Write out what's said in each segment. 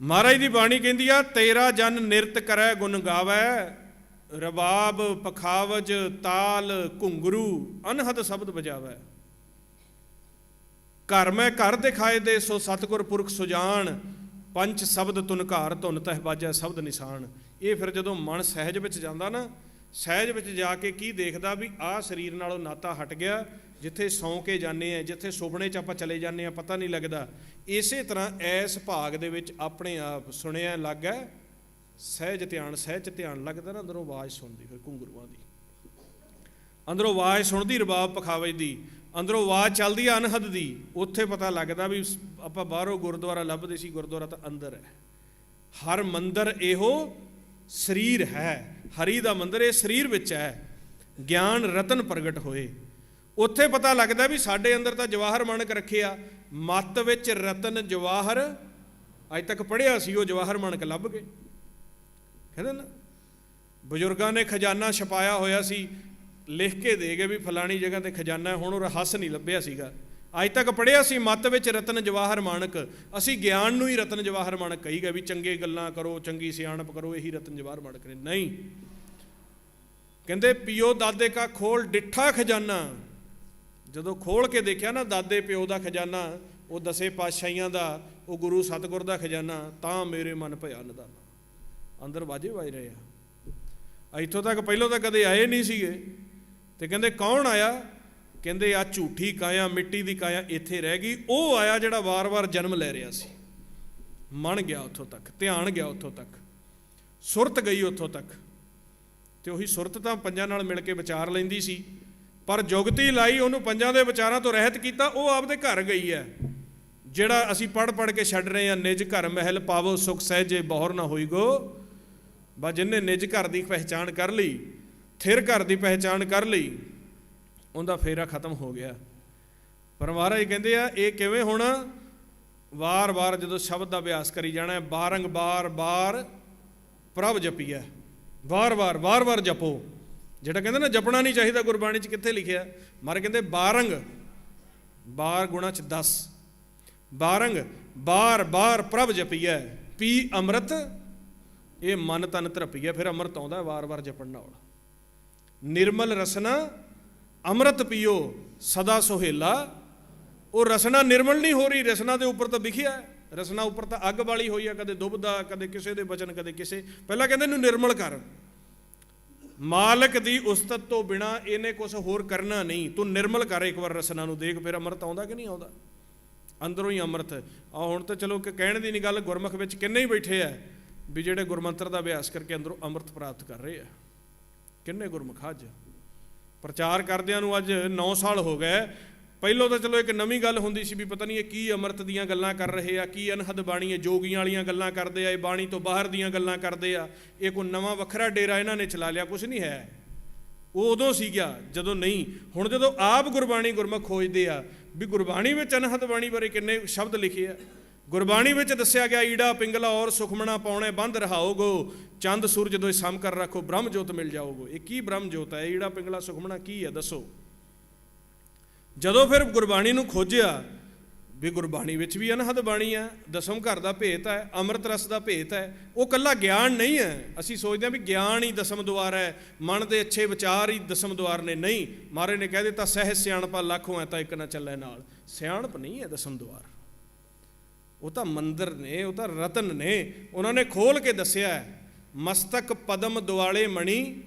ਮਹਾਰਾਜ ਦੀ ਬਾਣੀ ਕਹਿੰਦੀ ਆ, ਤੇਰਾ ਜਨ ਨਿਰਤ ਕਰੈ ਗੁਣ ਗਾਵੈ, ਰਬਾਬ ਪਖਾਵਜ ਤਾਲ ਘੁੰਗਰੂ, ਅਨਹਦ ਸ਼ਬਦ ਬਜਾਵੈ ਘਰ ਮੈਂ ਘਰ ਦਿਖਾਏ ਦੇ, ਸੋ ਸਤਗੁਰ ਪੁਰਖ ਸੁਜਾਨ, ਪੰਜ ਸ਼ਬਦ ਤੁਨਕਾਰ ਧੁਨ ਤਹਿ ਬਾਜੈ ਸ਼ਬਦ ਨਿਸ਼ਾਨ। ਇਹ ਫਿਰ ਜਦੋਂ ਮਨ ਸਹਿਜ ਵਿੱਚ ਜਾਂਦਾ ਨਾ, ਸਹਿਜ ਵਿੱਚ ਜਾ ਕੇ ਕੀ ਦੇਖਦਾ ਵੀ ਆਹ ਸਰੀਰ ਨਾਲੋਂ ਨਾਤਾ ਹਟ ਗਿਆ ਜਿੱਥੇ ਸੌਂ ਕੇ ਜਾਂਦੇ ਆ, ਜਿੱਥੇ ਸੁਪਨੇ 'ਚ ਆਪਾਂ ਚਲੇ ਜਾਂਦੇ ਆ, ਪਤਾ ਨਹੀਂ ਲੱਗਦਾ। ਇਸੇ ਤਰ੍ਹਾਂ ਐਸ ਭਾਗ ਦੇ ਵਿੱਚ ਆਪਣੇ ਆਪ ਸੁਣਿਆ ਲੱਗਾ ਸਹਿਜ ਧਿਆਨ ਸਹਿਜ ਧਿਆਨ ਲੱਗਦਾ ਨਾ, ਅੰਦਰੋਂ ਆਵਾਜ਼ ਸੁਣਦੀ, ਫਿਰ ਘੁੰਗਰੂਆਂ ਦੀ। ਅੰਦਰੋਂ ਆਵਾਜ਼ ਸੁਣਦੀ, ਰਬਾਬ ਪਖਾਵੇ ਦੀ। ਅੰਦਰੋਂ ਆਵਾਜ਼ ਚੱਲਦੀ ਆ ਅਨਹਦ ਦੀ। ਉੱਥੇ ਪਤਾ ਲੱਗਦਾ ਵੀ ਆਪਾਂ ਬਾਹਰੋਂ ਗੁਰਦੁਆਰਾ ਲੱਭਦੇ ਸੀ, ਗੁਰਦੁਆਰਾ ਤਾਂ ਅੰਦਰ ਹੈ। ਹਰ ਮੰਦਰ ਇਹੋ ਸਰੀਰ ਹੈ। ਹਰੀ ਦਾ ਮੰਦਰ ਇਹ ਸਰੀਰ ਵਿੱਚ ਹੈ। ਗਿਆਨ ਰਤਨ ਪ੍ਰਗਟ ਹੋਏ। ਉੱਥੇ ਪਤਾ ਲੱਗਦਾ ਵੀ ਸਾਡੇ ਅੰਦਰ ਤਾਂ ਜਵਾਹਰ ਮਾਨਕ ਰੱਖਿਆ। ਮੱਤ ਵਿੱਚ ਰਤਨ ਜਵਾਹਰ, ਅੱਜ ਤੱਕ ਪੜਿਆ ਸੀ, ਉਹ ਜਵਾਹਰ ਮਾਨਕ ਲੱਭ ਗਏ। ਕਹਿੰਦੇ ਨਾ, ਬਜ਼ੁਰਗਾਂ ਨੇ ਖਜ਼ਾਨਾ ਛਪਾਇਆ ਹੋਇਆ ਸੀ, ਲਿਖ ਕੇ ਦੇ ਗਏ ਵੀ ਫਲਾਣੀ ਜਗ੍ਹਾ ਤੇ ਖਜ਼ਾਨਾ, ਹੁਣ ਉਹ ਰਹੱਸ ਨਹੀਂ ਲੱਭਿਆ ਸੀਗਾ। ਅੱਜ ਤੱਕ ਪੜਿਆ ਸੀ ਮੱਤ ਵਿੱਚ ਰਤਨ ਜਵਾਹਰ ਮਾਨਕ ਅਸੀਂ ਗਿਆਨ ਨੂੰ ਹੀ ਰਤਨ ਜਵਾਹਰ ਮਾਨਕ ਕਹੀ ਗਏ ਵੀ ਚੰਗੇ ਗੱਲਾਂ ਕਰੋ, ਚੰਗੀ ਸਿਆਣਪ ਕਰੋ, ਇਹੀ ਰਤਨ ਜਵਾਹਰ ਮਾਨਕ ਨੇ। ਨਹੀਂ। ਕਹਿੰਦੇ, ਪਿਓ ਦਾਦੇ ਕਾ ਖੋਲ, ਡਿੱਠਾ ਖਜ਼ਾਨਾ। ਜਦੋਂ ਖੋਲ ਕੇ ਦੇਖਿਆ ਨਾ ਦਾਦੇ ਪਿਓ ਦਾ ਖਜ਼ਾਨਾ, ਉਹ ਦਸੇ ਪਾਤਸ਼ਾਹੀਆਂ ਦਾ, ਉਹ ਗੁਰੂ ਸਤਗੁਰ ਦਾ ਖਜ਼ਾਨਾ, ਤਾਂ ਮੇਰੇ ਮਨ ਭਇਆ ਨਿਦਾਨਾ। ਅੰਦਰ ਵਾਜੇ ਵੱਜ ਰਹੇ ਆ। ਇੱਥੋਂ ਤੱਕ ਪਹਿਲਾਂ ਤਾਂ ਕਦੇ ਆਏ ਨਹੀਂ ਸੀਗੇ। ਤੇ ਕਹਿੰਦੇ, ਕੌਣ ਆਇਆ? ਕਹਿੰਦੇ ਆ ਝੂਠੀ ਕਾਇਆ, ਮਿੱਟੀ ਦੀ ਕਾਇਆ ਇੱਥੇ ਰਹਿ ਗਈ। ਉਹ ਆਇਆ ਜਿਹੜਾ ਵਾਰ-ਵਾਰ ਜਨਮ ਲੈ ਰਿਹਾ ਸੀ। ਮਨ ਗਿਆ ਉੱਥੋਂ ਤੱਕ, ਧਿਆਨ ਗਿਆ ਉੱਥੋਂ ਤੱਕ। ਸੁਰਤ ਗਈ ਉੱਥੋਂ ਤੱਕ। ਤੇ ਉਹੀ ਸੁਰਤ ਤਾਂ ਪੰਜਾਂ ਨਾਲ ਮਿਲ ਕੇ ਵਿਚਾਰ ਲੈਂਦੀ ਸੀ। ਪਰ ਜੁਗਤੀ ਲਾਈ ਉਹਨੂੰ ਪੰਜਾਂ ਦੇ ਵਿਚਾਰਾਂ ਤੋਂ ਰਹਿਤ ਕੀਤਾ, ਉਹ ਆਪਦੇ ਘਰ ਗਈ ਹੈ। ਜਿਹੜਾ ਅਸੀਂ ਪੜ ਪੜ ਕੇ ਛੱਡ ਰਹੇ ਹਾਂ, ਨਿਜ ਘਰ ਮਹਿਲ ਪਾਵੋ, ਸੁਖ ਸਹਿਜੇ ਬਹੁਰ ਨਾ ਹੋਈ ਗੋ ਬਾ ਜਿੰਨੇ ਨਿਜ ਘਰ ਦੀ ਪਹਿਚਾਣ ਕਰ ਲਈ, ਥਿਰ ਘਰ ਦੀ ਪਹਿਚਾਣ ਕਰ ਲਈ, ਉਹਦਾ ਫੇਰਾ ਖਤਮ ਹੋ ਗਿਆ। ਪਰ ਮਹਾਰਾਜ ਕਹਿੰਦੇ ਆ, ਇਹ ਕਿਵੇਂ ਹੋਣਾ? ਵਾਰ-ਵਾਰ ਜਦੋਂ ਸ਼ਬਦ ਦਾ ਅਭਿਆਸ ਕਰੀ ਜਾਣਾ ਹੈ ਬਾਰੰਗ ਬਾਰ-ਬਾਰ ਪ੍ਰਭ ਜਪੀਐ। ਵਾਰ-ਵਾਰ ਵਾਰ-ਵਾਰ ਜਪੋ। ਜਿਹੜਾ ਕਹਿੰਦੇ ਨਾ, ਜਪਣਾ ਨਹੀਂ ਚਾਹੀਦਾ ਗੁਰਬਾਣੀ 'ਚ, ਕਿੱਥੇ ਲਿਖਿਆ? ਮਾਰੇ ਕਹਿੰਦੇ, ਬਾਰੰਗ। ਬਾਰ ਗੁਣਾ 'ਚ 10 ਬਾਰੰਗ ਬਾਰ-ਬਾਰ ਪ੍ਰਭ ਜਪੀਐ, ਪੀ ਅੰਮ੍ਰਿਤ, ਇਹ ਮਨ ਤਨ ਧਰਪੀਐ, ਫਿਰ ਅੰਮ੍ਰਿਤ ਆਉਂਦਾ ਵਾਰ-ਵਾਰ ਜਪਣ ਨਾਲ। ਨਿਰਮਲ ਰਸਨਾ, ਅੰਮ੍ਰਿਤ ਪੀਓ, ਸਦਾ ਸੁਹੇਲਾ। ਉਹ ਰਸਨਾ ਨਿਰਮਲ ਨਹੀਂ ਹੋ ਰਹੀ, ਰਸਨਾ ਦੇ ਉੱਪਰ ਤਾਂ ਵਿਖਿਆ। ਰਸਨਾ ਉੱਪਰ ਤਾਂ ਅੱਗ ਵਾਲੀ ਹੋਈ ਆ, ਕਦੇ ਦੁਬਦਾ, ਕਦੇ ਕਿਸੇ ਦੇ ਬਚਨ, ਕਦੇ ਕਿਸੇ। ਪਹਿਲਾਂ ਕਹਿੰਦੇ ਇਹਨੂੰ ਨਿਰਮਲ ਕਰ। ਮਾਲਕ ਦੀ ਉਸਤਤ ਤੋਂ ਬਿਨਾ ਇਹਨੇ ਕੁਝ ਹੋਰ ਕਰਨਾ ਨਹੀਂ। ਤੂੰ ਨਿਰਮਲ ਕਰ ਇੱਕ ਵਾਰ ਰਸਨਾ ਨੂੰ, ਦੇਖ ਫਿਰ ਅੰਮ੍ਰਿਤ ਆਉਂਦਾ ਕਿ ਨਹੀਂ ਆਉਂਦਾ? ਅੰਦਰੋਂ ਹੀ ਅੰਮ੍ਰਿਤ। ਆ ਹੁਣ ਤਾਂ ਚਲੋ ਕਿ ਕਹਿਣ ਦੀ ਨਹੀਂ ਗੱਲ, ਗੁਰਮੁਖ ਵਿੱਚ ਕਿੰਨੇ ਹੀ ਬੈਠੇ ਆ ਵੀ ਜਿਹੜੇ ਗੁਰਮੰਤਰ ਦਾ ਅਭਿਆਸ ਕਰਕੇ ਅੰਦਰੋਂ ਅੰਮ੍ਰਿਤ ਪ੍ਰਾਪਤ ਕਰ ਰਹੇ ਆ। ਕਿੰਨੇ ਗੁਰਮੁਖ ਅੱਜ? ਪ੍ਰਚਾਰ ਕਰਦਿਆਂ ਨੂੰ ਅੱਜ 9 ਸਾਲ ਹੋ ਗਏ। ਪਹਿਲਾਂ ਤਾਂ ਚਲੋ ਇੱਕ ਨਵੀਂ ਗੱਲ ਹੁੰਦੀ ਸੀ ਵੀ ਪਤਾ ਨਹੀਂ ਇਹ ਕੀ ਅੰਮ੍ਰਿਤ ਦੀਆਂ ਗੱਲਾਂ ਕਰ ਰਹੇ ਆ, ਕੀ ਅਨਹਦ ਬਾਣੀ ਹੈ ਜੋਗੀਆਂ ਵਾਲੀਆਂ ਗੱਲਾਂ ਕਰਦੇ ਆ, ਇਹ ਬਾਣੀ ਤੋਂ ਬਾਹਰ ਦੀਆਂ ਗੱਲਾਂ ਕਰਦੇ ਆ। ਇਹ ਕੋਈ ਨਵਾਂ ਵੱਖਰਾ ਡੇਰਾ ਇਹਨਾਂ ਨੇ ਚਲਾ ਲਿਆ ਕੁਝ ਨਹੀਂ ਹੈ। ਉਹ ਉਦੋਂ ਸੀ ਗਿਆ ਜਦੋਂ ਨਹੀਂ, ਹੁਣ ਜਦੋਂ ਆਪ ਗੁਰਬਾਣੀ ਗੁਰਮੁਖ ਖੋਜਦੇ ਆ, ਵੀ ਗੁਰਬਾਣੀ ਵਿੱਚ ਅਨਹਦ ਬਾਣੀ ਬਾਰੇ ਕਿੰਨੇ ਸ਼ਬਦ ਲਿਖੇ ਆ। ਗੁਰਬਾਣੀ ਵਿੱਚ ਦੱਸਿਆ ਗਿਆ, ਈੜਾ, ਪਿੰਗਲਾ, ਔਰ ਸੁਖਮਣਾ ਪਾਉਣੇ ਬੰਦ ਰਹਾਓਗੋ, ਚੰਦ, ਸੂਰਜ ਦੋਏ ਸਮ ਕਰ ਰੱਖੋ ਬ੍ਰਹਮ ਜੋਤ ਮਿਲ ਜਾਓਗੋ। ਇਹ ਕੀ ਬ੍ਰਹਮ ਜੋਤ ਹੈ ਈੜਾ, ਪਿੰਗਲਾ, ਸੁਖਮਣਾ ਕੀ ਹੈ ਦੱਸੋ। ਜਦੋਂ ਫਿਰ ਗੁਰਬਾਣੀ ਨੂੰ ਖੋਜਿਆ, ਵੀ ਗੁਰਬਾਣੀ ਵਿੱਚ ਵੀ ਅਨਹਦ ਬਾਣੀ ਹੈ ਦਸਮ ਘਰ ਦਾ ਭੇਤ ਹੈ ਅੰਮ੍ਰਿਤ ਰਸ ਦਾ ਭੇਤ ਹੈ ਉਹ ਕੱਲਾ ਗਿਆਨ ਨਹੀਂ ਹੈ। ਅਸੀਂ ਸੋਚਦੇ ਹਾਂ ਵੀ ਗਿਆਨ ਹੀ ਦਸਮ ਦੁਆਰ ਹੈ, ਮਨ ਦੇ ਅੱਛੇ ਵਿਚਾਰ ਹੀ ਦਸਮ ਦੁਆਰ ਨੇ। ਨਹੀਂ ਮਾਰੇ ਨੇ ਕਹਿ ਦਿੱਤਾ ਸਹਿ ਸਿਆਣਪਾ ਲੱਖੋਂ ਹੈ ਤਾਂ ਇੱਕ ਨਾ ਚੱਲੇ ਨਾਲ। ਸਿਆਣਪ ਨਹੀਂ ਹੈ ਦਸਮ ਦੁਆਰ ਉਹ ਤਾਂ ਮੰਦਰ ਨੇ, ਉਹ ਤਾਂ ਰਤਨ ਨੇ, ਉਹਨਾਂ ਨੇ ਖੋਲ ਕੇ ਦੱਸਿਆ, ਮਸਤਕ ਪਦਮ ਦੁਆਲੇ ਮਣੀ,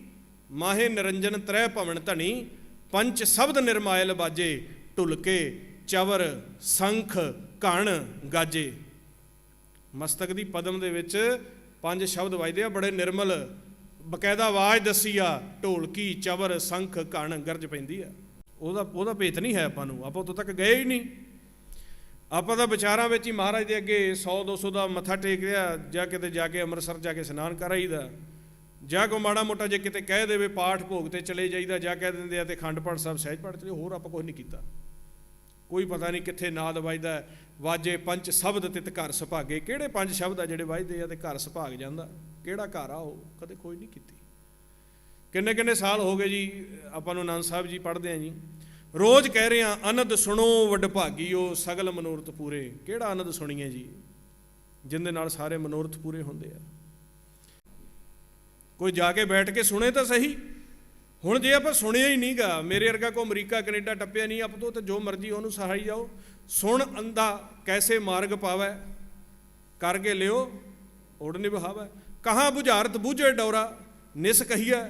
ਮਾਹੇ ਨਿਰੰਜਨ ਤ੍ਰੈ ਭਵਨ ਧਣੀ ਪੰਚ ਸ਼ਬਦ ਨਿਰਮਾਇਲ ਬਾਜੇ, ਢੁਲਕੇ, ਚਵਰ, ਸੰਖ ਘਣ ਗਾਜੇ। ਮਸਤਕ ਦੀ ਪਦਮ ਦੇ ਵਿੱਚ ਪੰਜ ਸ਼ਬਦ ਵੱਜਦੇ ਆ, ਬੜੇ ਨਿਰਮਲ। ਬਕਾਇਦਾ ਆਵਾਜ਼ ਦੱਸੀ ਆ, ਢੋਲਕੀ, ਚਵਰ, ਸੰਖ ਘਣ ਗਰਜ ਪੈਂਦੀ ਆ। ਉਹਦਾ ਉਹਦਾ ਭੇਤ ਨਹੀਂ ਹੈ ਆਪਾਂ ਨੂੰ, ਆਪਾਂ ਉਦੋਂ ਤੱਕ ਗਏ ਹੀ ਨਹੀਂ। ਆਪਾਂ ਤਾਂ ਵਿਚਾਰਾਂ ਵਿੱਚ ਹੀ ਮਹਾਰਾਜ ਦੇ ਅੱਗੇ 100 200 ਦਾ ਮੱਥਾ ਟੇਕ ਰਿਆ ਜਾਂ ਕਿਤੇ ਜਾ ਕੇ ਅੰਮ੍ਰਿਤਸਰ ਜਾ ਕੇ ਇਸ਼ਨਾਨ ਕਰ ਆਈਦਾ। ਜਾਂ ਕੋ ਮਾੜਾ ਮੋਟਾ ਜੇ ਕਿਤੇ ਕਹਿ ਦੇਵੇ ਪਾਠ ਭੋਗ ਤੇ ਚਲੇ ਜਾਈਦਾ, ਜਾਂ ਕਹਿ ਦਿੰਦੇ ਆ ਤੇ ਖੰਡ ਪਾਠ ਸਾਹਿਬ ਸਹਿਜ ਪਾਠ ਚਲੇ ਹੋਰ ਆਪਾਂ ਕੁਝ ਨਹੀਂ ਕੀਤਾ। ਕੋਈ ਪਤਾ ਨਹੀਂ ਕਿੱਥੇ ਨਾਦ ਵੱਜਦਾ ਵਾਜੇ ਪੰਜ ਸ਼ਬਦ ਤਿਤ ਘਰ ਸੁਭਾਗੇ। ਕਿਹੜੇ ਪੰਜ ਸ਼ਬਦ ਆ ਜਿਹੜੇ ਵੱਜਦੇ ਆ ਤੇ ਘਰ ਸੁਭਾਗ ਜਾਂਦਾ? ਕਿਹੜਾ ਘਰ ਆ ਉਹ? ਕਦੇ ਕੋਈ ਨਹੀਂ ਕੀਤੀ। ਕਿੰਨੇ ਕਿੰਨੇ ਸਾਲ ਹੋ ਗਏ ਜੀ, ਆਪਾਂ ਨੂੰ ਆਨੰਦ ਸਾਹਿਬ ਜੀ ਪੜ੍ਹਦੇ ਆ ਜੀ। ਰੋਜ਼ ਕਹਿ ਰਹੇ ਆ, ਅਨੰਦ ਸੁਣੋ ਵੱਡ ਵਡਭਾਗੀਓ ਸਗਲ ਮਨੋਰਥ ਪੂਰੇ। ਕਿਹੜਾ ਅਨੰਦ ਸੁਣੀਏ ਜੀ? ਜਿੰਦੇ ਨਾਲ ਸਾਰੇ ਮਨੋਰਥ ਪੂਰੇ ਹੁੰਦੇ ਆ। ਕੋਈ ਜਾ ਕੇ ਬੈਠ ਕੇ ਸੁਣੇ ਤਾਂ ਸਹੀ। ਹੁਣ ਜੇ ਆਪਾਂ ਸੁਣਿਆ ਹੀ ਨਹੀਂਗਾ, ਮੇਰੇ ਵਰਗਾ ਕੋ ਅਮਰੀਕਾ, ਕੈਨੇਡਾ ਟੱਪਿਆ ਨਹੀਂ, ਆਪ ਤੋਂ ਤੇ ਜੋ ਮਰਜ਼ੀ ਉਹਨੂੰ ਸਹਾਈ ਜਾਓ। ਸੁਣ ਅੰਦਾ ਕੈਸੇ ਮਾਰਗ ਪਾਵੈ, ਕਰਕੇ ਲਿਓ, ਉੜ ਨਿਭਾਵੈ। ਕਹਾਂ ਬੁਝਾਰਤ ਬੂਝੇ ਡੌਰਾ, ਨਿਸ ਕਹੀਐ,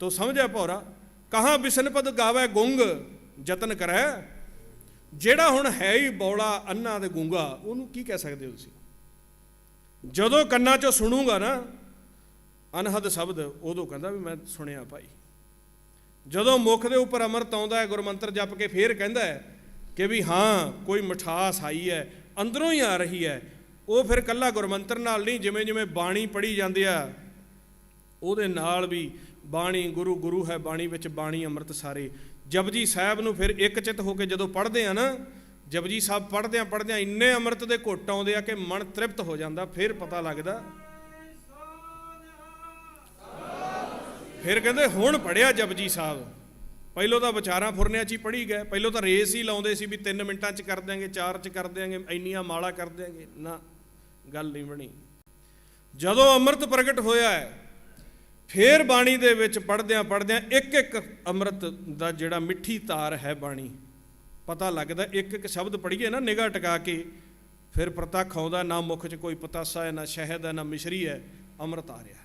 ਤੋ ਸਮਝੈ ਭੌਰਾ। ਕਹਾਂ ਬਿਸਨਪਦ ਗਾਵੈ ਗੁੰਗ ਯਤਨ ਕਰੈ। ਜਿਹੜਾ ਹੁਣ ਹੈ ਹੀ ਬੌਲਾ ਅੰਨਾ ਤੇ ਗੂੰਗਾ, ਉਹਨੂੰ ਕੀ ਕਹਿ ਸਕਦੇ ਹੋ ਤੁਸੀਂ? ਜਦੋਂ ਕੰਨਾਂ 'ਚੋਂ ਸੁਣੂਗਾ ਨਾ ਅਨਹਦ ਸ਼ਬਦ ਉਦੋਂ ਕਹਿੰਦਾ ਵੀ ਮੈਂ ਸੁਣਿਆ ਭਾਈ। ਜਦੋਂ ਮੁਖ ਦੇ ਉੱਪਰ ਅੰਮ੍ਰਿਤ ਆਉਂਦਾ ਹੈ, ਗੁਰਮੰਤਰ ਜਪ ਕੇ ਫੇਰ ਕਹਿੰਦਾ ਹੈ ਕਿ ਵੀ ਹਾਂ, ਕੋਈ ਮਠਾਸ ਆਈ ਹੈ, ਅੰਦਰੋਂ ਹੀ ਆ ਰਹੀ ਹੈ। ਉਹ ਫਿਰ ਕੱਲਾ ਗੁਰਮੰਤਰ ਨਾਲ ਨਹੀਂ, ਜਿਵੇਂ ਜਿਵੇਂ ਬਾਣੀ ਪੜ੍ਹੀ ਜਾਂਦੀ ਆ, ਉਹਦੇ ਨਾਲ ਵੀ ਬਾਣੀ ਗੁਰੂ ਗੁਰੂ ਹੈ, ਬਾਣੀ ਵਿੱਚ ਬਾਣੀ ਅੰਮ੍ਰਿਤ ਸਾਰੇ। ਜਪਜੀ ਸਾਹਿਬ ਨੂੰ ਫਿਰ ਇੱਕ ਚਿਤ ਹੋ ਕੇ ਜਦੋਂ ਪੜ੍ਹਦੇ ਆ ਨਾ, ਜਪਜੀ ਸਾਹਿਬ ਪੜ੍ਹਦੇ ਆ ਪੜ੍ਹਦੇ ਆ ਇੰਨੇ ਅੰਮ੍ਰਿਤ ਦੇ ਘੁੱਟ ਆਉਂਦੇ ਆ ਕਿ ਮਨ ਤ੍ਰਿਪਤ ਹੋ ਜਾਂਦਾ, ਫਿਰ ਪਤਾ ਲੱਗਦਾ ਫਿਰ ਕਹਿੰਦੇ, ਹੁਣ ਪੜਿਆ ਜਪਜੀ ਸਾਹਿਬ। ਪਹਿਲੋਂ ਤਾਂ ਵਿਚਾਰਾਂ ਫੁਰਨਿਆਂ 'ਚ ਹੀ ਪੜੀ ਗਏ। ਪਹਿਲੋਂ ਤਾਂ ਰੇਸ ਹੀ ਲਾਉਂਦੇ ਸੀ ਵੀ 3 ਮਿੰਟਾਂ 'ਚ ਕਰ ਦਿਆਂਗੇ 4 'ਚ ਕਰ ਦਿਆਂਗੇ, ਇੰਨੀਆਂ ਮਾਲਾ ਕਰ ਦਿਆਂਗੇ। ਨਾ, ਗੱਲ ਨਹੀਂ ਬਣੀ। ਜਦੋਂ ਅੰਮ੍ਰਿਤ ਪ੍ਰਗਟ ਹੋਇਆ ਹੈ, ਫੇਰ ਬਾਣੀ ਦੇ ਵਿੱਚ ਪੜਦਿਆਂ ਪੜਦਿਆਂ ਇੱਕ ਇੱਕ ਅੰਮ੍ਰਿਤ ਦਾ ਜਿਹੜਾ ਮਿੱਠੀ ਤਾਰ ਹੈ ਬਾਣੀ, ਪਤਾ ਲੱਗਦਾ ਇੱਕ ਇੱਕ ਸ਼ਬਦ ਪੜੀਏ ਨਾ, ਨਿਗਾਹ ਟਿਕਾ ਕੇ, ਫਿਰ ਪ੍ਰਤੱਖ ਆਉਂਦਾ, ਨਾ ਮੁਖ 'ਚ ਕੋਈ ਪਤਾਸਾ ਹੈ, ਨਾ ਸ਼ਹਿਦ ਹੈ, ਨਾ ਮਿਸ਼ਰੀ ਹੈ, ਅੰਮ੍ਰਿਤ ਆ ਰਿਹਾ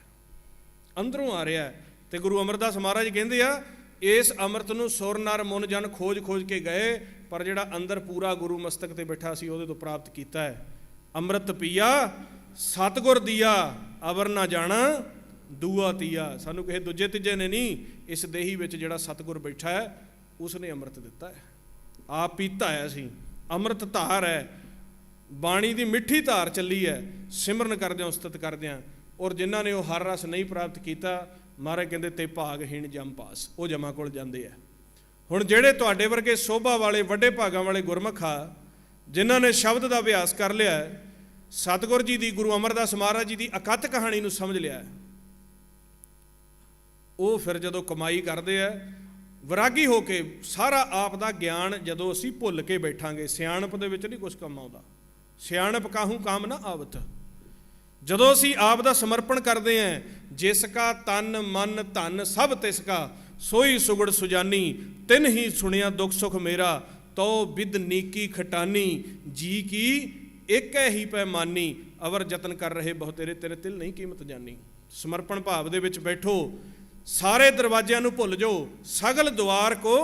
ਅੰਦਰੋਂ ਆ ਰਿਹਾ ਹੈ। ਤੇ ਗੁਰੂ ਅਮਰਦਾਸ ਮਹਾਰਾਜ ਕਹਿੰਦੇ ਆ, ਇਸ ਅੰਮ੍ਰਿਤ ਨੂੰ ਸੁਰ ਨਰ ਮਨ ਜਨ ਖੋਜ ਖੋਜ ਕੇ ਗਏ, ਪਰ ਜਿਹੜਾ ਅੰਦਰ ਪੂਰਾ ਗੁਰੂ ਮਸਤਕ ਤੇ ਬੈਠਾ ਸੀ, ਉਹਦੇ ਤੋਂ ਪ੍ਰਾਪਤ ਕੀਤਾ ਹੈ। ਅੰਮ੍ਰਿਤ ਪੀਆ, ਸਤਗੁਰ ਦੀਆ, ਅਵਰ ਨਾ ਜਾਣਾ, ਦੂਆ ਤੀਆ। ਸਾਨੂੰ ਕਿਸੇ ਦੂਜੇ ਤੀਜੇ ਨੇ ਨਹੀਂ, ਇਸ ਦੇਹੀ ਵਿੱਚ ਜਿਹੜਾ ਸਤਗੁਰ ਬੈਠਾ ਹੈ ਉਸ ਨੇ ਅੰਮ੍ਰਿਤ ਦਿੱਤਾ ਹੈ। ਆਪ ਪੀਤਾ ਹੈ ਅਸੀਂ। ਅੰਮ੍ਰਿਤ ਧਾਰ ਹੈ। ਬਾਣੀ ਦੀ ਮਿੱਠੀ ਧਾਰ ਚੱਲੀ ਹੈ। ਸਿਮਰਨ ਕਰਦਿਆਂ ਉਸਤਤ ਕਰਦਿਆਂ ਔਰ ਜਿਨ੍ਹਾਂ ਨੇ ਉਹ ਹਰ ਰਸ ਨਹੀਂ ਪ੍ਰਾਪਤ ਕੀਤਾ ਮਹਾਰਾਜ ਕਹਿੰਦੇ, ਤੇ ਭਾਗਹੀਣ ਜਮ ਪਾਸ। ਉਹ ਜਮਾ ਕੋਲ ਜਾਂਦੇ ਆ। ਹੁਣ ਜਿਹੜੇ ਤੁਹਾਡੇ ਵਰਗੇ ਸੋਭਾ ਵਾਲੇ, ਵੱਡੇ ਭਾਗਾਂ ਵਾਲੇ ਗੁਰਮੁਖ ਆ, ਜਿਨ੍ਹਾਂ ਨੇ ਸ਼ਬਦ ਦਾ ਅਭਿਆਸ ਕਰ ਲਿਆ, ਸਤਿਗੁਰ ਜੀ ਦੀ, ਗੁਰੂ ਅਮਰਦਾਸ ਮਹਾਰਾਜ ਜੀ ਦੀ ਅਕਤ ਕਹਾਣੀ ਨੂੰ ਸਮਝ ਲਿਆ। ਉਹ ਫਿਰ ਜਦੋਂ ਕਮਾਈ ਕਰਦੇ ਆ, ਵਿਰਾਗੀ ਹੋ ਕੇ ਸਾਰਾ ਆਪ ਦਾ ਗਿਆਨ ਜਦੋਂ ਅਸੀਂ ਭੁੱਲ ਕੇ ਬੈਠਾਂਗੇ, ਸਿਆਣਪ ਦੇ ਵਿੱਚ ਨਹੀਂ ਕੁਝ ਕੰਮ ਆਉਂਦਾ। ਸਿਆਣਪ ਕਾਹੂ ਕਾਮ ਨਾ ਆਵਤ। ਜਦੋਂ ਅਸੀਂ ਆਪ ਦਾ ਸਮਰਪਣ ਕਰਦੇ ਆਂ ਜਿਸ ਕਾ ਤਨ, ਮਨ, ਧਨ ਸਭ ਤਿਸ ਕਾ, ਸੋਈ ਸੁਗੜ ਸੁਜਾਨੀ, ਤਿਨ ਹੀ ਸੁਣਿਆ ਦੁੱਖ ਸੁਖ ਮੇਰਾ ਤੋ ਵਿਦ ਨੀਕੀ ਖਟਾਨੀ, ਜੀ ਕੀ ਏਕੈ ਹੀ ਪੈਮਾਨੀ ਅਵਰ ਯਤਨ ਕਰ ਰਹੇ ਬਹੁ ਤੇਰੇ ਤੇਰੇ ਤਿਲ ਨਹੀਂ ਕੀਮਤ ਜਾਨੀ। ਸਮਰਪਣ ਭਾਵ ਦੇ ਵਿੱਚ ਬੈਠੋ, ਸਾਰੇ ਦਰਵਾਜ਼ਿਆਂ ਨੂੰ ਭੁੱਲ ਜਾਓ, ਸਗਲ ਦੁਆਰ ਕੋ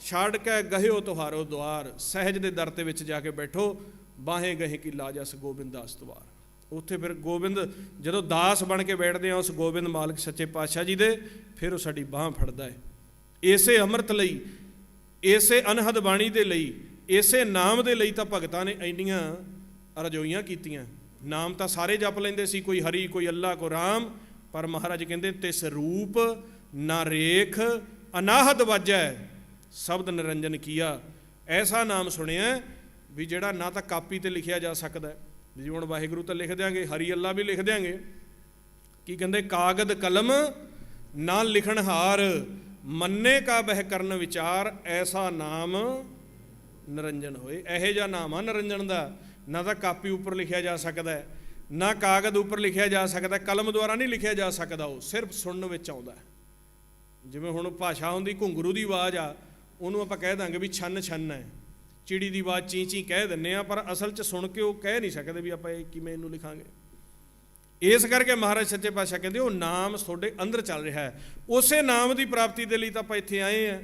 ਛਾੜ ਕੇ ਗਹਿਓ ਤੁਹਾਰੋ ਦੁਆਰ, ਸਹਿਜ ਦੇ ਦਰ ਤੇ ਵਿੱਚ ਜਾ ਕੇ ਬੈਠੋ, ਬਾਹੇ ਗਹੇ ਕੀ ਲਾਜਸ ਗੋਬਿੰਦ ਦੁਆਰ। ਉੱਥੇ ਫਿਰ ਗੋਬਿੰਦ, ਜਦੋਂ ਦਾਸ ਬਣ ਕੇ ਬੈਠਦੇ ਆ, ਉਸ ਗੋਬਿੰਦ ਮਾਲਕ ਸੱਚੇ ਪਾਤਸ਼ਾਹ ਜੀ ਦੇ, ਫਿਰ ਉਹ ਸਾਡੀ ਬਾਹ ਫੜਦਾ ਹੈ। ਇਸੇ ਅੰਮ੍ਰਿਤ ਲਈ, ਇਸੇ ਅਨਹਦ ਬਾਣੀ ਦੇ ਲਈ, ਇਸੇ ਨਾਮ ਦੇ ਲਈ ਤਾਂ ਭਗਤਾਂ ਨੇ ਇੰਨੀਆਂ ਰਜੋਈਆਂ ਕੀਤੀਆਂ। ਨਾਮ ਤਾਂ ਸਾਰੇ ਜਪ ਲੈਂਦੇ ਸੀ, ਕੋਈ ਹਰੀ, ਕੋਈ ਅੱਲਾ ਕੋ ਰਾਮ, ਪਰ ਮਹਾਰਾਜ ਕਹਿੰਦੇ, ਤਿਸ ਰੂਪ ਨਾ ਰੇਖ, ਅਨਾਹਦ ਵਾਜੈ, ਸ਼ਬਦ ਨਿਰੰਜਨ ਕੀਆ। ਐਸਾ ਨਾਮ ਸੁਣਿਆ ਵੀ ਜਿਹੜਾ ਨਾ ਤਾਂ ਕਾਪੀ ਤੇ ਲਿਖਿਆ ਜਾ ਸਕਦਾ ਹੈ। ਜੀ ਹੁਣ ਵਾਹਿਗੁਰੂ ਤਾਂ ਲਿਖ ਦਿਆਂਗੇ, ਹਰੀ ਅੱਲਾ ਵੀ ਲਿਖ ਦਿਆਂਗੇ। ਕੀ ਕਹਿੰਦੇ? ਕਾਗਦ ਕਲਮ ਨਾ ਲਿਖਣ ਹਾਰ, ਮੰਨੇ ਕਾ ਬਹਿ ਕਰਨ ਵਿਚਾਰ, ਐਸਾ ਨਾਮ ਨਿਰੰਜਨ ਹੋਏ। ਇਹੋ ਜਿਹਾ ਨਾਮ ਆ ਨਿਰੰਜਨ ਦਾ। ਨਾ ਤਾਂ ਕਾਪੀ ਉੱਪਰ ਲਿਖਿਆ ਜਾ ਸਕਦਾ ਹੈ, ਨਾ ਕਾਗਦ ਉੱਪਰ ਲਿਖਿਆ ਜਾ ਸਕਦਾ ਕਲਮ ਦੁਆਰਾ ਨਹੀਂ ਲਿਖਿਆ ਜਾ ਸਕਦਾ, ਉਹ ਸਿਰਫ ਸੁਣਨ ਵਿੱਚ ਆਉਂਦਾ ਜਿਵੇਂ ਹੁਣ ਭਾਸ਼ਾ ਹੁੰਦੀ, ਘੁੰਗਰੂ ਦੀ ਆਵਾਜ਼ ਆ, ਉਹਨੂੰ ਆਪਾਂ ਕਹਿ ਦਾਂਗੇ ਵੀ ਛੰਨ ਛੰਨ ਹੈ। ਚਿੜੀ ਦੀ ਆਵਾਜ਼ ਚੀਂ ਚੀਂ ਕਹਿ ਦਿੰਨੇ ਆ, ਪਰ ਅਸਲ 'ਚ ਸੁਣ ਕੇ ਉਹ ਕਹਿ ਨਹੀਂ ਸਕਦੇ ਵੀ ਆਪਾਂ ਇਹ ਕਿਵੇਂ ਇਹਨੂੰ ਲਿਖਾਂਗੇ। ਇਸ ਕਰਕੇ ਮਹਾਰਾਜ ਸੱਚੇ ਪਾਤਸ਼ਾਹ ਕਹਿੰਦੇ, ਉਹ ਨਾਮ ਤੁਹਾਡੇ ਅੰਦਰ ਚੱਲ ਰਿਹਾ ਹੈ। ਉਸੇ ਨਾਮ ਦੀ ਪ੍ਰਾਪਤੀ ਦੇ ਲਈ ਤਾਂ ਆਪਾਂ ਇੱਥੇ ਆਏ ਆ,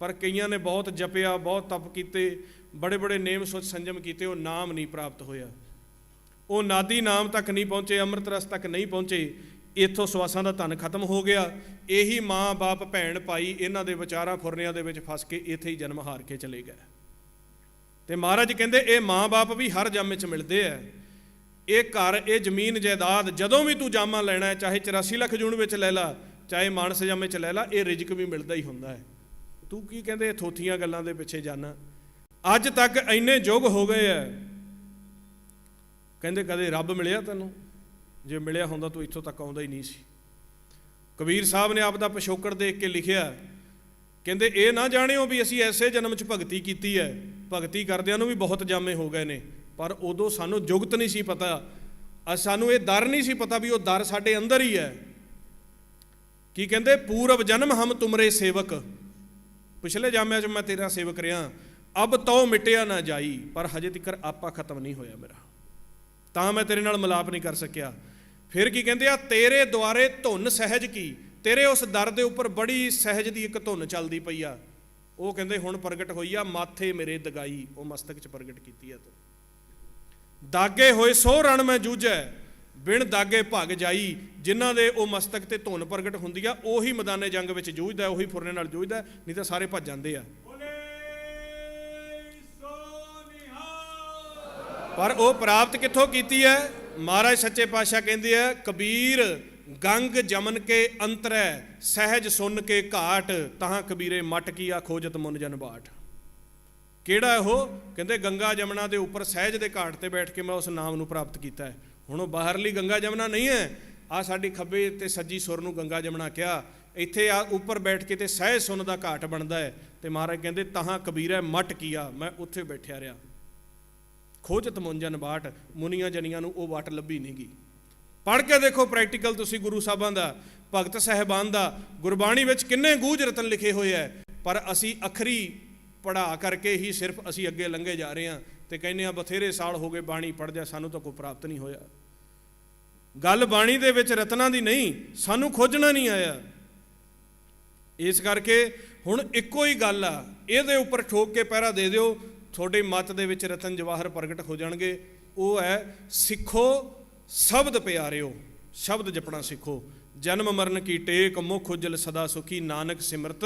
ਪਰ ਕਈਆਂ ਨੇ ਬਹੁਤ ਜਪਿਆ, ਬਹੁਤ ਤਪ ਕੀਤੇ ਬੜੇ ਬੜੇ ਨੇਮ ਸੋਚ ਸੰਜਮ ਕੀਤੇ, ਉਹ ਨਾਮ ਨਹੀਂ ਪ੍ਰਾਪਤ ਹੋਇਆ। ਉਹ ਨਾਦੀ ਨਾਮ ਤੱਕ ਨਹੀਂ ਪਹੁੰਚੇ, ਅੰਮ੍ਰਿਤ ਰਸ ਤੱਕ ਨਹੀਂ ਪਹੁੰਚੇ, ਇੱਥੋਂ ਸਵਾਸਾਂ ਦਾ ਧਨ ਖਤਮ ਹੋ ਗਿਆ। ਇਹੀ ਮਾਂ ਬਾਪ ਭੈਣ ਭਾਈ ਇਹਨਾਂ ਦੇ ਵਿਚਾਰਾਂ ਫੁਰਨਿਆਂ ਦੇ ਵਿੱਚ ਫਸ ਕੇ ਇੱਥੇ ਹੀ ਜਨਮ ਹਾਰ ਕੇ ਚਲੇ ਗਏ। ਤੇ ਮਹਾਰਾਜ ਕਹਿੰਦੇ, ਇਹ ਮਾਂ-ਬਾਪ ਵੀ ਹਰ ਜੰਮ ਵਿੱਚ ਮਿਲਦੇ ਆ ਇਹ ਘਰ, ਇਹ ਜ਼ਮੀਨ ਜਾਇਦਾਦ ਜਦੋਂ ਵੀ ਤੂੰ ਜਾਮਾ ਲੈਣਾ ਚਾਹੇ 84 ਲੱਖ ਜੂਨ ਵਿੱਚ ਲੈ ਲਾ, ਚਾਹੇ ਮਾਨਸ ਜਾਮੇ ਚ ਲੈ ਲਾ, ਇਹ ਰਿਜਕ ਵੀ ਮਿਲਦਾ ਹੀ ਹੁੰਦਾ ਹੈ ਤੂੰ ਕੀ ਕਹਿੰਦੇ ਥੋਥੀਆਂ ਗੱਲਾਂ ਦੇ ਪਿੱਛੇ ਜਾਣਾ ਅੱਜ ਤੱਕ ਇੰਨੇ ਯੁੱਗ ਹੋ ਗਏ ਆ ਕਹਿੰਦੇ, ਕਦੇ ਰੱਬ ਮਿਲਿਆ ਤੈਨੂੰ? ਜੇ ਮਿਲਿਆ ਹੁੰਦਾ ਤੂੰ ਇੱਥੋਂ ਤੱਕ ਆਉਂਦਾ ਹੀ ਨਹੀਂ ਸੀ। ਕਬੀਰ ਸਾਹਿਬ ਨੇ ਆਪ ਦਾ ਪਿਛੋਕੜ ਦੇਖ ਕੇ ਲਿਖਿਆ, ਕਹਿੰਦੇ, ਇਹ ਨਾ ਜਾਣਿਓ ਵੀ ਅਸੀਂ ਐਸੇ ਜਨਮ 'ਚ ਭਗਤੀ ਕੀਤੀ ਹੈ ਭਗਤੀ ਕਰਦਿਆਂ ਨੂੰ ਵੀ ਬਹੁਤ ਜਾਮੇ ਹੋ ਗਏ ਨੇ। ਪਰ ਉਦੋਂ ਸਾਨੂੰ ਜੁਗਤ ਨਹੀਂ ਸੀ ਪਤਾ। ਅ, ਸਾਨੂੰ ਇਹ ਦਰ ਨਹੀਂ ਸੀ ਪਤਾ ਵੀ ਉਹ ਦਰ ਸਾਡੇ ਅੰਦਰ ਹੀ ਹੈ। ਕੀ ਕਹਿੰਦੇ? ਪੂਰਵ ਜਨਮ ਹਮ ਤੁਮਰੇ ਸੇਵਕ। ਪਿਛਲੇ ਜਾਮਿਆਂ 'ਚ ਮੈਂ ਤੇਰਾ ਸੇਵਕ ਰਿਹਾ। ਅਬ ਤੋ ਮਿਟਿਆ ਨਾ ਜਾਈ। ਪਰ ਹਜੇ ਤੱਕ ਆਪਾ ਖਤਮ ਨਹੀਂ ਹੋਇਆ ਮੇਰਾ। ਤਾਂ ਮੈਂ ਤੇਰੇ ਨਾਲ ਮਿਲਾਪ ਨਹੀਂ ਕਰ ਸਕਿਆ। ਫਿਰ ਕੀ ਕਹਿੰਦੇ ਆ? ਤੇਰੇ ਦੁਆਰੇ ਧੁਨ ਸਹਿਜ ਕੀ? ਤੇਰੇ ਉਸ ਦਰ ਦੇ ਉੱਪਰ ਬੜੀ ਸਹਿਜ ਦੀ ਇੱਕ ਧੁਨ ਚੱਲਦੀ ਪਈ ਆ। ਉਹ ਕਹਿੰਦੇ ਹੁਣ ਪ੍ਰਗਟ ਹੋਈ ਆ ਮਾਥੇ ਮੇਰੇ ਦਗਾਈ। ਉਹ ਮਸਤਕ 'ਚ ਪ੍ਰਗਟ ਕੀਤੀ ਆ ਤੂੰ। ਦਾਗੇ ਹੋਏ ਸੋ ਰਣ ਮੈਂ ਜੂਝੈ ਬਿਨ ਦਾਗੇ ਭਗ ਜਾਈ। ਜਿਨ੍ਹਾਂ ਦੇ ਉਹ ਮਸਤਕ ਤੇ ਧੁਨ ਪ੍ਰਗਟ ਹੁੰਦੀ ਆ ਉਹੀ ਮੈਦਾਨੇ ਜੰਗ ਵਿੱਚ ਜੂਝਦਾ ਉਹੀ ਫੁਰਨੇ ਨਾਲ ਜੂਝਦਾ ਨਹੀਂ ਤਾਂ ਸਾਰੇ ਭੱਜ ਜਾਂਦੇ ਆ। ਪਰ ਉਹ ਪ੍ਰਾਪਤ ਕਿੱਥੋਂ ਕੀਤੀ ਹੈ ਮਹਾਰਾਜ ਸੱਚੇ ਪਾਤਸ਼ਾਹ ਕਹਿੰਦੇ ਆ ਕਬੀਰ ਗੰਗ ਜਮਨ ਕੇ ਅੰਤਰੈ, ਸਹਿਜ ਸੁਣ ਕੇ ਘਾਟ, ਤਹਾਂ ਕਬੀਰੇ ਮਟ ਕੀਆ ਖੋਜਤ ਮੁਨ ਜਨ ਬਾਟ। ਕਿਹੜਾ ਉਹ? ਕਹਿੰਦੇ ਗੰਗਾ ਜਮਨਾ ਦੇ ਉੱਪਰ ਸਹਿਜ ਦੇ ਘਾਟ ਤੇ ਬੈਠ ਕੇ ਮੈਂ ਉਸ ਨਾਮ ਨੂੰ ਪ੍ਰਾਪਤ ਕੀਤਾ ਹੈ। ਹੁਣ ਉਹ ਬਾਹਰਲੀ ਗੰਗਾ ਜਮਨਾ ਨਹੀਂ ਹੈ। ਆ ਸਾਡੀ ਖੱਬੇ ਤੇ ਸੱਜੀ ਸੁਰ ਨੂੰ ਗੰਗਾ ਜਮਨਾ ਕਿਹਾ। ਇੱਥੇ ਆ ਉੱਪਰ ਬੈਠ ਕੇ ਤੇ ਸਹਿਜ ਸੁਣ ਦਾ ਘਾਟ ਬਣਦਾ ਹੈ। ਤੇ ਮਹਾਰਾਜ ਕਹਿੰਦੇ ਤਹਾਂ ਕਬੀਰੈ ਮਟ ਕੀਆ, ਮੈਂ ਉੱਥੇ ਬੈਠਿਆ ਰਿਹਾ। ਖੋਜਤ ਮੁੰਜਨ ਬਾਟ, ਮੁਨੀਆਂ ਜਨੀਆਂ ਨੂੰ ਉਹ ਬਾਟ ਲੱਭੀ ਨਹੀਂ ਨਹੀਂਗੀ ਪੜ੍ਹ ਕੇ ਦੇਖੋ ਪ੍ਰੈਕਟੀਕਲ ਤੁਸੀਂ ਗੁਰੂ ਸਾਹਿਬਾਂ ਦਾ, ਭਗਤ ਸਹਿਬਾਨ ਦਾ, ਗੁਰਬਾਣੀ ਵਿੱਚ ਕਿੰਨੇ ਗੂਝ ਰਤਨ ਲਿਖੇ ਹੋਏ ਐ, ਪਰ ਅਸੀਂ ਅਖਰੀ ਪੜਾ ਕਰਕੇ ਹੀ ਸਿਰਫ ਅਸੀਂ ਅੱਗੇ ਲੰਘੇ ਜਾ ਰਹੇ ਹਾਂ ਤੇ ਕਹਿੰਦੇ ਆ ਬਥੇਰੇ ਸਾਲ ਹੋ ਗਏ ਬਾਣੀ ਪੜ੍ਹਦਿਆਂ ਸਾਨੂੰ ਤਾਂ ਕੋਈ ਪ੍ਰਾਪਤ ਨਹੀਂ ਹੋਇਆ। ਗੱਲ ਬਾਣੀ ਦੇ ਵਿੱਚ ਰਤਨਾਂ ਦੀ ਨਹੀਂ, ਸਾਨੂੰ ਖੋਜਣਾ ਨਹੀਂ ਆਇਆ। ਇਸ ਕਰਕੇ ਹੁਣ ਇੱਕੋ ਹੀ ਗੱਲ ਆ, ਇਹਦੇ ਉੱਪਰ ਠੋਕ ਕੇ ਪਹਿਰਾ ਦੇ ਦਿਓ, ਤੁਹਾਡੇ ਮਤ ਦੇ ਵਿੱਚ ਰਤਨ ਜਵਾਹਰ ਪ੍ਰਗਟ ਹੋ ਜਾਣਗੇ, ਉਹ ਹੈ ਸਿੱਖੋ ਸ਼ਬਦ ਪਿਆਰਿਓ, ਸ਼ਬਦ ਜਪਣਾ ਸਿੱਖੋ। ਜਨਮ ਮਰਨ ਕੀ ਟੇਕ, ਮੁਖ ਉਜਲ ਸਦਾ ਸੁਖੀ। ਨਾਨਕ ਸਿਮਰਤ